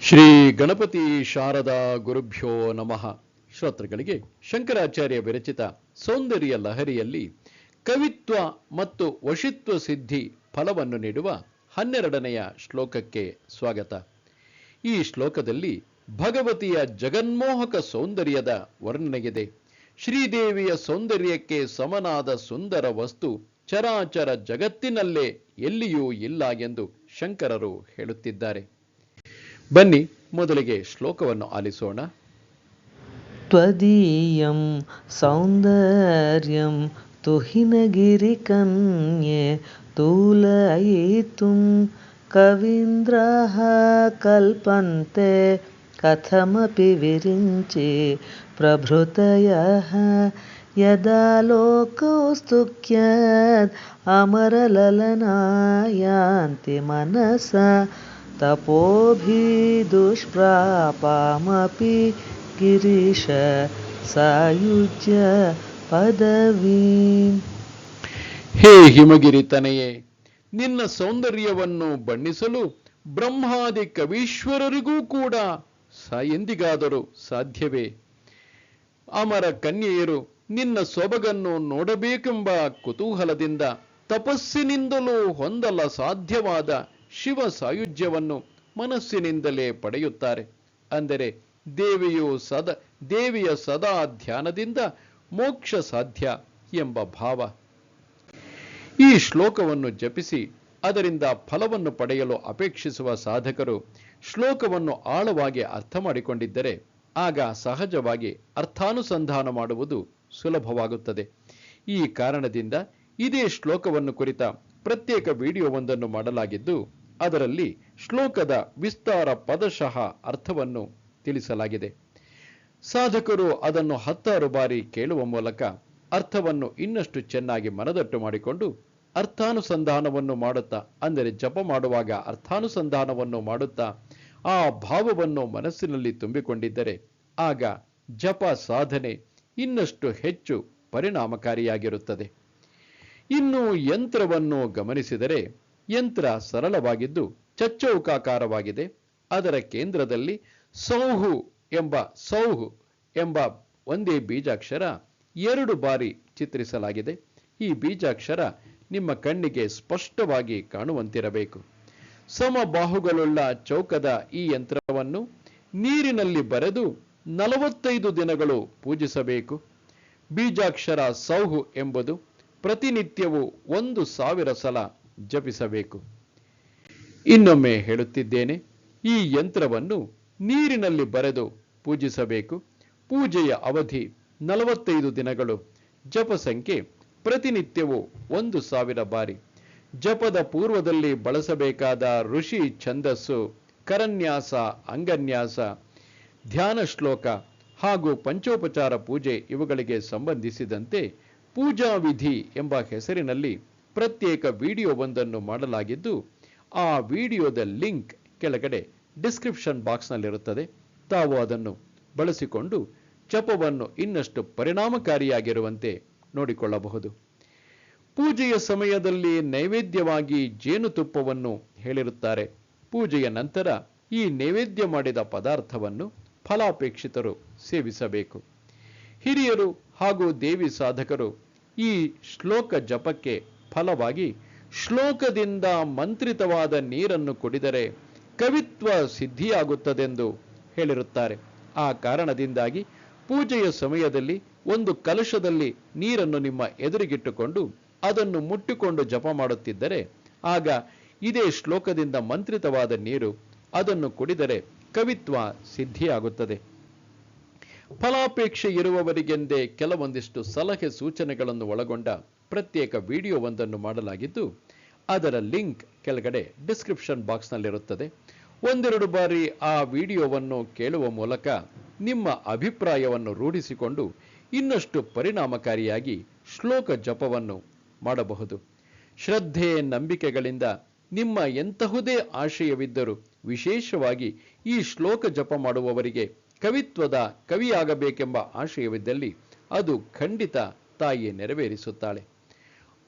ಶ್ರೀ ಗಣಪತಿ ಶಾರದಾ ಗುರುಭ್ಯೋ ನಮಃ. ಶ್ರೋತೃಗಳಿಗೆ ಶಂಕರಾಚಾರ್ಯ ವಿರಚಿತ ಸೌಂದರ್ಯ ಲಹರಿಯಲ್ಲಿ ಕವಿತ್ವ ಮತ್ತು ವಶಿತ್ವ ಸಿದ್ಧಿ ಫಲವನ್ನು ನೀಡುವ ಹನ್ನೆರಡನೆಯ ಶ್ಲೋಕಕ್ಕೆ ಸ್ವಾಗತ. ಈ ಶ್ಲೋಕದಲ್ಲಿ ಭಗವತಿಯ ಜಗನ್ಮೋಹಕ ಸೌಂದರ್ಯದ ವರ್ಣನೆಗಿದೆ. ಶ್ರೀದೇವಿಯ ಸೌಂದರ್ಯಕ್ಕೆ ಸಮನಾದ ಸುಂದರ ವಸ್ತು ಚರಾಚರ ಜಗತ್ತಿನಲ್ಲೇ ಎಲ್ಲಿಯೂ ಇಲ್ಲ ಎಂದು ಶಂಕರರು ಹೇಳುತ್ತಿದ್ದಾರೆ. ಬನ್ನಿ ಮೊದಲಿಗೆ ಶ್ಲೋಕವನ್ನು ಆಲಿಸೋಣ त्वदीयं सौन्दर्यं तुहिनगिरिकन्ये तूलयितुं कवीन्द्रः कल्पन्ते कथमपि विरिञ्चि प्रभृतयः यदा लोकौस्तुक्यद् अमरललनायान्ति मनसा तपोभिदुष्प्रापामपि ಗಿರೀಶ ಸಾಯುಜ್ಯ ಪದವೀಂ ಹೇ ಹಿಮಗಿರಿ ತನೆಯೇ ನಿನ್ನ ಸೌಂದರ್ಯವನ್ನು ಬಣ್ಣಿಸಲು ಬ್ರಹ್ಮಾದಿ ಕವೀಶ್ವರರಿಗೂ ಕೂಡ ಸ ಎಂದಿಗಾದರೂ ಸಾಧ್ಯವೇ ಅಮರ ಕನ್ಯೆಯರು ನಿನ್ನ ಸೊಬಗನ್ನು ನೋಡಬೇಕೆಂಬ ಕುತೂಹಲದಿಂದ ತಪಸ್ಸಿನಿಂದಲೂ ಹೊಂದಲ ಸಾಧ್ಯವಾದ ಶಿವ ಸಾಯುಜ್ಯವನ್ನು ಮನಸ್ಸಿನಿಂದಲೇ ಪಡೆಯುತ್ತಾರೆ. ಅಂದರೆ ದೇವಿಯು ಸದ, ದೇವಿಯ ಸದಾ ಧ್ಯಾನದಿಂದ ಮೋಕ್ಷ ಸಾಧ್ಯ ಎಂಬ ಭಾವ. ಈ ಶ್ಲೋಕವನ್ನು ಜಪಿಸಿ ಅದರಿಂದ ಫಲವನ್ನು ಪಡೆಯಲು ಅಪೇಕ್ಷಿಸುವ ಸಾಧಕರು ಶ್ಲೋಕವನ್ನು ಆಳವಾಗಿ ಅರ್ಥ ಮಾಡಿಕೊಂಡಿದ್ದರೆ ಆಗ ಸಹಜವಾಗಿ ಅರ್ಥಾನುಸಂಧಾನ ಮಾಡುವುದು ಸುಲಭವಾಗುತ್ತದೆ. ಈ ಕಾರಣದಿಂದ ಇದೇ ಶ್ಲೋಕವನ್ನು ಕುರಿತ ಪ್ರತ್ಯೇಕ ವಿಡಿಯೋವೊಂದನ್ನು ಮಾಡಲಾಗಿದ್ದು ಅದರಲ್ಲಿ ಶ್ಲೋಕದ ವಿಸ್ತಾರ ಪದಶಃ ಅರ್ಥವನ್ನು ತಿಳಿಸಲಾಗಿದೆ. ಸಾಧಕರು ಅದನ್ನು ಹತ್ತಾರು ಬಾರಿ ಕೇಳುವ ಮೂಲಕ ಅರ್ಥವನ್ನು ಇನ್ನಷ್ಟು ಚೆನ್ನಾಗಿ ಮನದಟ್ಟು ಮಾಡಿಕೊಂಡು ಅರ್ಥಾನುಸಂಧಾನವನ್ನು ಮಾಡುತ್ತಾ, ಅಂದರೆ ಜಪ ಮಾಡುವಾಗ ಅರ್ಥಾನುಸಂಧಾನವನ್ನು ಮಾಡುತ್ತಾ ಆ ಭಾವವನ್ನು ಮನಸ್ಸಿನಲ್ಲಿ ತುಂಬಿಕೊಂಡಿದ್ದರೆ ಆಗ ಜಪ ಸಾಧನೆ ಇನ್ನಷ್ಟು ಹೆಚ್ಚು ಪರಿಣಾಮಕಾರಿಯಾಗಿರುತ್ತದೆ. ಇನ್ನು ಯಂತ್ರವನ್ನು ಗಮನಿಸಿದರೆ ಯಂತ್ರ ಸರಳವಾಗಿದ್ದು ಚಚ್ಚೌಕಾಕಾರವಾಗಿದೆ. ಅದರ ಕೇಂದ್ರದಲ್ಲಿ ಸೌಹು ಎಂಬ ಸೌಹು ಎಂಬ ಒಂದೇ ಬೀಜಾಕ್ಷರ ಎರಡು ಬಾರಿ ಚಿತ್ರಿಸಲಾಗಿದೆ. ಈ ಬೀಜಾಕ್ಷರ ನಿಮ್ಮ ಕಣ್ಣಿಗೆ ಸ್ಪಷ್ಟವಾಗಿ ಕಾಣುವಂತಿರಬೇಕು. ಸಮಬಾಹುಗಳುಳ್ಳ ಚೌಕದ ಈ ಯಂತ್ರವನ್ನು ನೀರಿನಲ್ಲಿ ಬರೆದು ನಲವತ್ತೈದು ದಿನಗಳು ಪೂಜಿಸಬೇಕು. ಬೀಜಾಕ್ಷರ ಸೌಹು ಎಂಬುದು ಪ್ರತಿನಿತ್ಯವೂ ಒಂದು ಸಾವಿರ ಸಲ ಜಪಿಸಬೇಕು. ಇನ್ನೊಮ್ಮೆ ಹೇಳುತ್ತಿದ್ದೇನೆ, ಈ ಯಂತ್ರವನ್ನು ನೀರಿನಲ್ಲಿ ಬರೆದು ಪೂಜಿಸಬೇಕು. ಪೂಜೆಯ ಅವಧಿ ನಲವತ್ತೈದು ದಿನಗಳು. ಜಪ ಸಂಖ್ಯೆ ಪ್ರತಿನಿತ್ಯವೂ ಒಂದು ಸಾವಿರ ಬಾರಿ. ಜಪದ ಪೂರ್ವದಲ್ಲಿ ಬಳಸಬೇಕಾದ ಋಷಿ ಛಂದಸ್ಸು, ಕರನ್ಯಾಸ, ಅಂಗನ್ಯಾಸ, ಧ್ಯಾನ ಶ್ಲೋಕ ಹಾಗೂ ಪಂಚೋಪಚಾರ ಪೂಜೆ ಇವುಗಳಿಗೆ ಸಂಬಂಧಿಸಿದಂತೆ ಪೂಜಾ ವಿಧಿ ಎಂಬ ಹೆಸರಿನಲ್ಲಿ ಪ್ರತ್ಯೇಕ ವಿಡಿಯೋವೊಂದನ್ನು ಮಾಡಲಾಗಿದ್ದು, ಆ ವಿಡಿಯೋದ ಲಿಂಕ್ ಕೆಳಗಡೆ ಡಿಸ್ಕ್ರಿಪ್ಷನ್ ಬಾಕ್ಸ್ನಲ್ಲಿರುತ್ತದೆ. ತಾವು ಅದನ್ನು ಬಳಸಿಕೊಂಡು ಜಪವನ್ನು ಇನ್ನಷ್ಟು ಪರಿಣಾಮಕಾರಿಯಾಗಿರುವಂತೆ ನೋಡಿಕೊಳ್ಳಬಹುದು. ಪೂಜೆಯ ಸಮಯದಲ್ಲಿ ನೈವೇದ್ಯವಾಗಿ ಜೇನುತುಪ್ಪವನ್ನು ಹೇಳಿರುತ್ತಾರೆ. ಪೂಜೆಯ ನಂತರ ಈ ನೈವೇದ್ಯ ಮಾಡಿದ ಪದಾರ್ಥವನ್ನು ಫಲಾಪೇಕ್ಷಿತರು ಸೇವಿಸಬೇಕು. ಹಿರಿಯರು ಹಾಗೂ ದೇವಿ ಸಾಧಕರು ಈ ಶ್ಲೋಕ ಜಪಕ್ಕೆ ಫಲವಾಗಿ ಶ್ಲೋಕದಿಂದ ಮಂತ್ರಿತವಾದ ನೀರನ್ನು ಕುಡಿದರೆ ಕವಿತ್ವ ಸಿದ್ಧಿಯಾಗುತ್ತದೆಂದು ಹೇಳಿರುತ್ತಾರೆ. ಆ ಕಾರಣದಿಂದಾಗಿ ಪೂಜೆಯ ಸಮಯದಲ್ಲಿ ಒಂದು ಕಲಶದಲ್ಲಿ ನೀರನ್ನು ನಿಮ್ಮ ಎದುರಿಗಿಟ್ಟುಕೊಂಡು ಅದನ್ನು ಮುಟ್ಟಿಕೊಂಡು ಜಪ ಮಾಡುತ್ತಿದ್ದರೆ ಆಗ ಇದೇ ಶ್ಲೋಕದಿಂದ ಮಂತ್ರಿತವಾದ ನೀರು ಅದನ್ನು ಕುಡಿದರೆ ಕವಿತ್ವ ಸಿದ್ಧಿಯಾಗುತ್ತದೆ. ಫಲಾಪೇಕ್ಷೆ ಇರುವವರಿಗೆಂದೇ ಕೆಲವೊಂದಿಷ್ಟು ಸಲಹೆ ಸೂಚನೆಗಳನ್ನು ಒಳಗೊಂಡ ಪ್ರತ್ಯೇಕ ವಿಡಿಯೋವೊಂದನ್ನು ಮಾಡಲಾಗಿದ್ದು, ಅದರ ಲಿಂಕ್ ಕೆಳಗಡೆ ಡಿಸ್ಕ್ರಿಪ್ಷನ್ ಬಾಕ್ಸ್ನಲ್ಲಿರುತ್ತದೆ. ಒಂದೆರಡು ಬಾರಿ ಆ ವಿಡಿಯೋವನ್ನು ಕೇಳುವ ಮೂಲಕ ನಿಮ್ಮ ಅಭಿಪ್ರಾಯವನ್ನು ರೂಢಿಸಿಕೊಂಡು ಇನ್ನಷ್ಟು ಪರಿಣಾಮಕಾರಿಯಾಗಿ ಶ್ಲೋಕ ಜಪವನ್ನು ಮಾಡಬಹುದು. ಶ್ರದ್ಧೆ, ನಂಬಿಕೆಗಳಿಂದ ನಿಮ್ಮ ಎಂತಹುದೇ ಆಶಯವಿದ್ದರೂ ವಿಶೇಷವಾಗಿ ಈ ಶ್ಲೋಕ ಜಪ ಮಾಡುವವರಿಗೆ ಕವಿತ್ವದ ಕವಿಯಾಗಬೇಕೆಂಬ ಆಶಯವಿದ್ದಲ್ಲಿ ಅದು ಖಂಡಿತ ತಾಯಿ ನೆರವೇರಿಸುತ್ತಾಳೆ.